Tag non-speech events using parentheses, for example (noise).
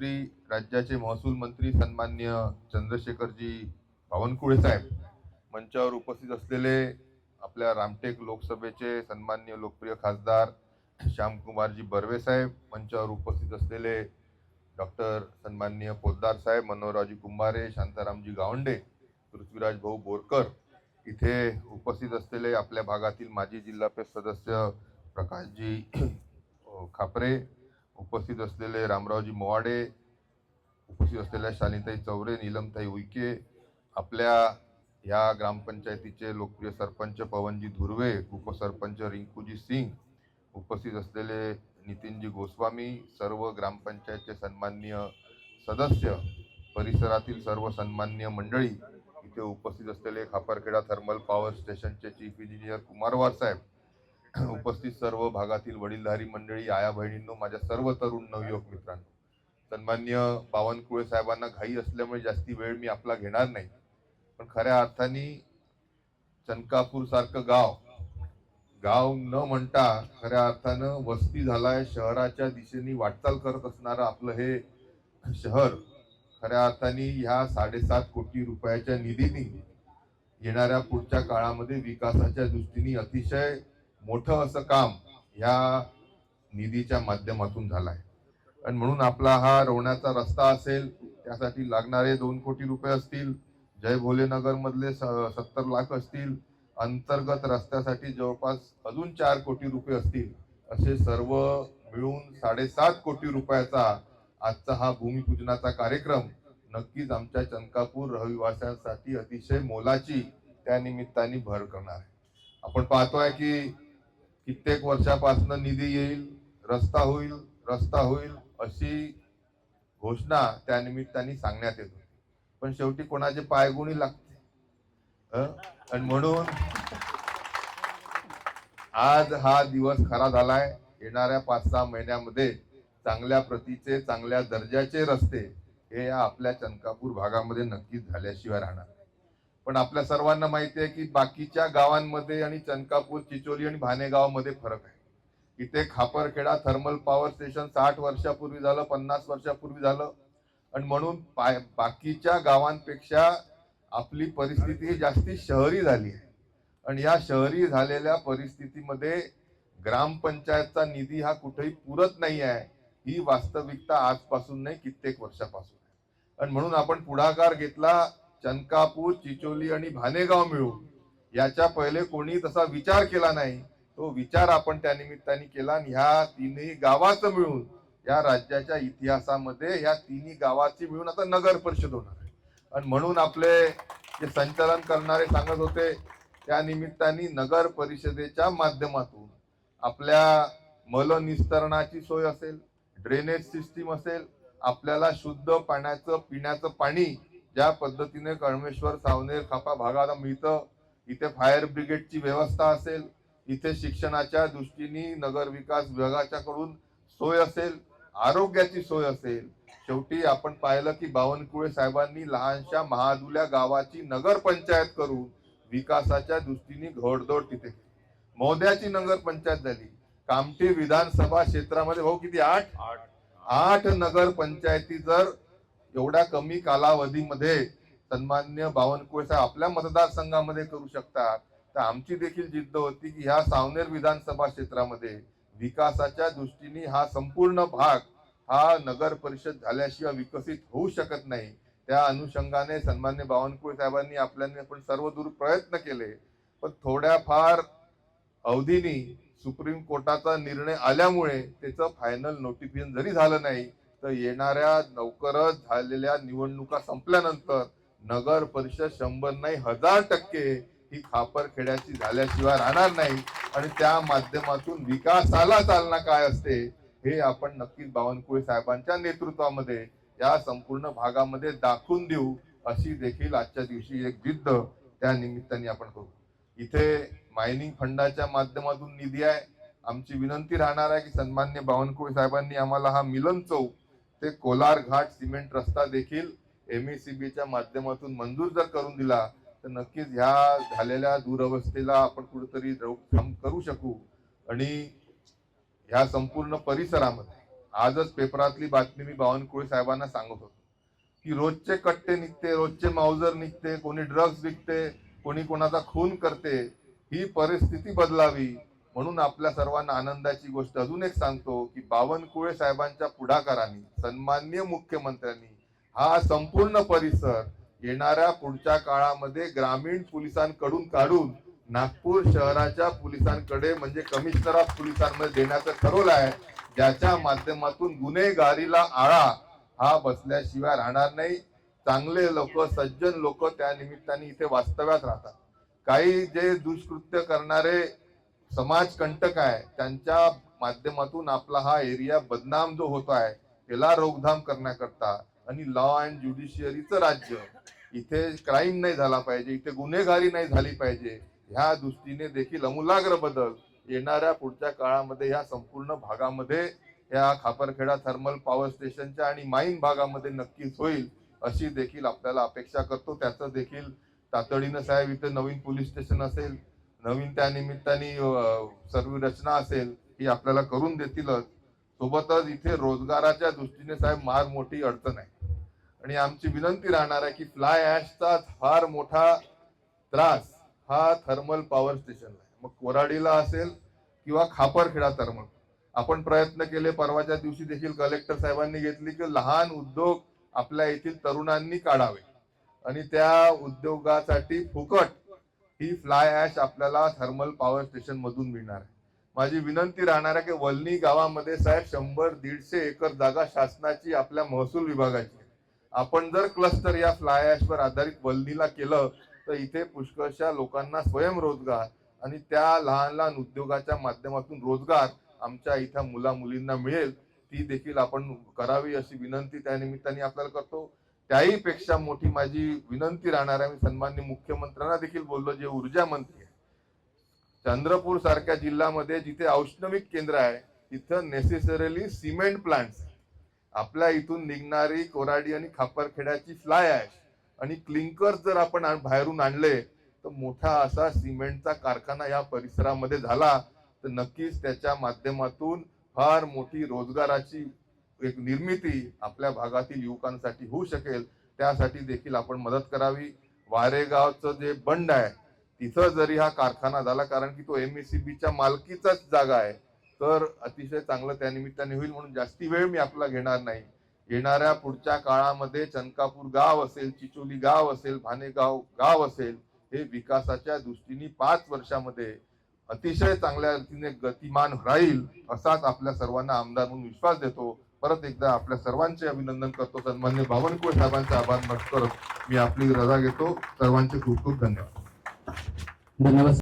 श्री राज्याचे महसूल मंत्री सन्मान्य चंद्रशेखरजी बावनकुळे साहेब मंचावर उपस्थित असलेले आपल्या रामटेक लोकसभेचे सन्मान्य लोकप्रिय खासदार श्यामकुमारजी बर्वे साहेब मंचावर उपस्थित असलेले डॉक्टर सन्मान्य पोद्दार साहेब मनोहररावजी कुंभारे शांतारामजी गावंडे पृथ्वीराज भाऊ बोरकर इथे उपस्थित असलेले आपल्या भागातील माजी जिल्हा परिषद सदस्य प्रकाशजी खापरे उपस्थित असलेले रामरावजी मोवाडे उपस्थित असलेल्या शालिताई चौरे नीलमताई उईके आपल्या या ग्रामपंचायतीचे लोकप्रिय सरपंच पवनजी धुर्वे उपसरपंच रिंकूजी सिंग उपस्थित असलेले नितीनजी गोस्वामी सर्व ग्रामपंचायतचे सन्माननीय सदस्य परिसरातील सर्व सन्माननीय मंडळी इथे उपस्थित असलेले खापरखेडा थर्मल पॉवर स्टेशनचे चीफ इंजिनियर कुमारवार साहेब (coughs) उपस्थित सर्व भागातील वडीलधारी मंडळी आया बहिणींनो माझ्या सर्व तरुण नवयुवक मित्रांनो. सन्मान्य बावनकुळे साहेबांना घाई असल्यामुळे जास्ती वेळ मी आपला घेणार नाही. पण खऱ्या अर्थाने चनकापूर सारखं गाव गाव न म्हणता खऱ्या अर्थानं वस्ती झालाय शहराच्या दिशेने वाटचाल करत असणारं आपलं हे शहर खऱ्या अर्थाने ह्या साडेसात कोटी रुपयाच्या निधीने येणाऱ्या पुढच्या काळामध्ये विकासाच्या दृष्टीने अतिशय मोठं असं काम ह्या निधीच्या माध्यमातून झालाय. आणि म्हणून आपला हा रोवण्याचा रस्ता असेल त्यासाठी लागणारे दोन कोटी रुपये असतील जय भोलेनगर मधले सत्तर लाख असतील अंतर्गत रस्त्यासाठी जवळपास अजून चार कोटी रुपये असतील असे सर्व मिळून साडेसात कोटी रुपयाचा आजचा हा भूमिपूजनाचा कार्यक्रम नक्कीच आमच्या चंकापूर रहिवाशांसाठी अतिशय मोलाची त्या निमित्ताने भर करणार आहे. आपण पाहतोय की कित्येक वर्षापासून निधी येईल रस्ता होईल रस्ता होईल अशी घोषणा त्या निमित्ताने सांगण्यात येत होती. पण शेवटी कोणाचे पायगुणी लागते आणि म्हणून आज हा दिवस खरा झालाय. येणाऱ्या पाच सहा महिन्यामध्ये चांगल्या प्रतीचे चांगल्या दर्जाचे रस्ते हे आपल्या चनकापूर भागामध्ये नक्कीच झाल्याशिवाय राहणार. पण आपल्या सर्वांना माहिती आहे की बाकीच्या गावांमध्ये आणि चनकापूर चिचोली आणि भानेगावमध्ये फरक आहे. इथे खापरखेडा थर्मल पॉवर स्टेशन साठ वर्षापूर्वी झालं पन्नास वर्षापूर्वी झालं. आणि म्हणून पाय बाकीच्या गावांपेक्षा आपली परिस्थिती ही जास्ती शहरी झाली आहे. आणि या शहरी झालेल्या परिस्थितीमध्ये ग्रामपंचायतचा निधी हा कुठेही पुरत नाही आहे ही वास्तविकता आजपासून नाही कित्येक वर्षापासून आहे. आणि म्हणून आपण पुढाकार घेतला चनकापूर चिचोली आणि भानेगाव मिळून याच्या पहिले कोणी तसा विचार केला नाही. तो विचार आपण त्या निमित्ताने केला आणि ह्या तिन्ही गावाचं मिळून या राज्याच्या इतिहासामध्ये ह्या तिन्ही गावाची मिळून आता नगर परिषद होणार आहे. आणि म्हणून आपले जे संचालन करणारे सांगत होते त्या निमित्ताने नगर परिषदेच्या माध्यमातून आपल्या मलनिस्तरणाची सोय असेल ड्रेनेज सिस्टीम असेल आपल्याला शुद्ध पाण्याचं पिण्याचं पाणी ज्या पद्धतीने कळमेश्वर सावनेर खापा भागाला मिळतं इथे फायर ब्रिगेडची व्यवस्था असेल इथे शिक्षणाच्या दृष्टीने नगर विकास विभागाच्याकडून सोय असेल आरोग्याची सोय असेल शेवटी आपण पाहिलं की बावनकुळे साहेबांनी लहानशा महादुल्या गावाची नगर पंचायत करून विकासाच्या दृष्टीने घोडदौड तिथे मोद्याची नगर पंचायत झाली. कामठी विधानसभा क्षेत्रामध्ये भाऊ किती? आठ? आठ. नगर पंचायती जर एवढ्या कमी कालावधीमध्ये सन्मान्य बावनकुळे साहेब आपल्या मतदारसंघामध्ये करू शकतात. तर आमची देखील जिद्द होती की ह्या सावनेर विधानसभा क्षेत्रामध्ये विकासाच्या दृष्टीने हा संपूर्ण भाग हा नगर परिषद झाल्याशिवाय विकसित होऊ शकत नाही. त्या अनुषंगाने सन्मान्य बावनकुळे साहेबांनी आपल्याने पण सर्वदूर प्रयत्न केले. पण थोड्याफार अवधीनी सुप्रीम कोर्टाचा निर्णय आल्यामुळे त्याचं फायनल नोटिफिकेशन जरी झालं नाही तर येणाऱ्या लवकरच झालेल्या निवडणुका संपल्यानंतर नगर परिषद शंभर नाही हजार टक्के ही खापरखेड्याची झाल्याशिवाय राहणार नाही. आणि त्या माध्यमातून विकासाला चालना काय असते हे आपण नक्कीच बावनकुळे साहेबांच्या नेतृत्वामध्ये या संपूर्ण भागामध्ये दाखवून देऊ अशी देखील आजच्या दिवशी एक जिद्द त्या निमित्ताने आपण करू. इथे मायनिंग फंडाच्या माध्यमातून निधी आहे. आमची विनंती राहणार आहे की सन्मान्य बावनकुळे साहेबांनी आम्हाला हा मिलन चौक ते कोलार घाट सिमेंट रस्ता देखील एमएसीबीच्या माध्यमातून मंजूर जर करून दिला तर नक्कीच ह्या झालेल्या दुरवस्थेला आपण कुठेतरी रोकथाम करू शकू. आणि ह्या संपूर्ण परिसरामध्ये आजच पेपरातली बातमी मी बावनकुळे साहेबांना सांगत होतो की रोजचे कट्टे निघते रोजचे माउजर निघते कोणी ड्रग्ज विकते कोणी कोणाचा खून करते ही परिस्थिती बदलावी. म्हणून आपल्या सर्वांना आनंदाची गोष्ट अजून एक सांगतो की बावनकुळे साहेबांच्या पुढाकाराने सन्मान्य मुख्यमंत्र्यांनी हा संपूर्ण परिसर येणाऱ्या पुढच्या काळामध्ये ग्रामीण पोलिसांकडून काढून नागपूर शहराच्या पोलिसांकडे म्हणजे कमिशनर ऑफ पोलिसांमध्ये देण्याचं ठरवलं आहे. ज्याच्या माध्यमातून गुन्हेगारीला आळा हा बसल्याशिवाय राहणार नाही. चांगले लोक सज्जन लोक त्या निमित्ताने इथे वास्तव्यात राहतात. काही जे दुष्कृत्य करणारे समाज कंटक आहे. त्यांच्या माध्यमातून आपला हा एरिया बदनाम जो होतो आहे त्याला रोकथाम करण्याकरता आणि लॉ अँड ज्युडिशियरीचं राज्य इथे क्राईम नाही झाला पाहिजे इथे गुन्हेगारी नाही झाली पाहिजे ह्या दृष्टीने देखील अमूलाग्र बदल येणाऱ्या पुढच्या काळामध्ये ह्या संपूर्ण भागामध्ये या खापरखेडा थर्मल पॉवर स्टेशनच्या आणि माईन भागामध्ये नक्कीच होईल अशी देखील आपल्याला अपेक्षा करतो. त्याचं देखील तातडीनं साहेब इथे नवीन पोलीस स्टेशन असेल नवीन त्या निमित्ताने सर्व रचना असेल ही आपल्याला करून देतीलच. सोबतच इथे रोजगाराच्या दृष्टीने साहेब मार मोठी अडचण आहे. आणि आमची विनंती राहणार आहे की फ्लाय ऍशचा फार मोठा त्रास हा थर्मल पॉवर स्टेशनला आहे. मग कोराडीला असेल किंवा खापरखेडा थर्मल आपण प्रयत्न केले परवाच्या दिवशी देखील कलेक्टर साहेबांनी घेतली की लहान उद्योग आपल्या येथील तरुणांनी काढावे. आणि त्या उद्योगासाठी फुकट ही फ्लाय ऍश आपल्याला थर्मल पॉवर स्टेशन मधून मिळणार आहे. माझी विनंती राहणार आहे की वलनी गावामध्ये साहेब शंभर दीडशे एकर जागा शासनाची आपल्या महसूल विभागाची आहे. आपण जर क्लस्टर या फ्लाय ऍश आधारित वलनीला केलं तर इथे पुष्कळशा लोकांना स्वयंरोजगार आणि त्या लहान लहान उद्योगाच्या माध्यमातून रोजगार आमच्या इथं मुला मुलींना मिळेल. ती देखील आपण करावी अशी विनंती त्या निमित्ताने आपल्याला करतो. त्याही पेक्षा मोठी माझी विनंती राहणार आहे मी सन्मान्य मुख्यमंत्र्यांना देखील बोललो जे ऊर्जा मंत्री आहे चंद्रपूर सारख्या जिल्ह्यामध्ये जिथे औष्णविक केंद्र आहे तिथं नेसेसरली सिमेंट प्लांट्स आपल्या इथून निघणारी कोराडी आणि खापरखेड्याची फ्लाय ऍश आणि क्लिंकर जर आपण बाहेरून आणले तर मोठा असा सिमेंटचा कारखाना या परिसरामध्ये झाला तर नक्कीच त्याच्या माध्यमातून फार मोठी रोजगाराची एक निर्मिती आपल्या भागातील युवकांसाठी होऊ शकेल त्यासाठी देखील आपण मदत करावी. वारेगावचं जे बंड आहे तिथं जरी हा कारखाना झाला कारण की तो एम ए सी बीच्या मालकीचाच जागा आहे तर अतिशय चांगलं त्या निमित्ताने होईल म्हणून जास्ती वेळ मी आपला घेणार नाही. येणाऱ्या पुढच्या काळामध्ये चनकापूर गाव असेल चिचोली गाव असेल भानेगाव गाव असेल हे विकासाच्या दृष्टीने पाच वर्षामध्ये अतिशय चांगल्या रीतीने गतिमान राहील असाच आपल्या सर्वांना आमदार म्हणून विश्वास देतो. परत एकदा आपल्या सर्वांचे अभिनंदन करतो. सन्मान्य बावनकुळे साहेबांचे आभार व्यक्त करत मी आपली रजा घेतो. सर्वांचे खूप खूप धन्यवाद. धन्यवाद.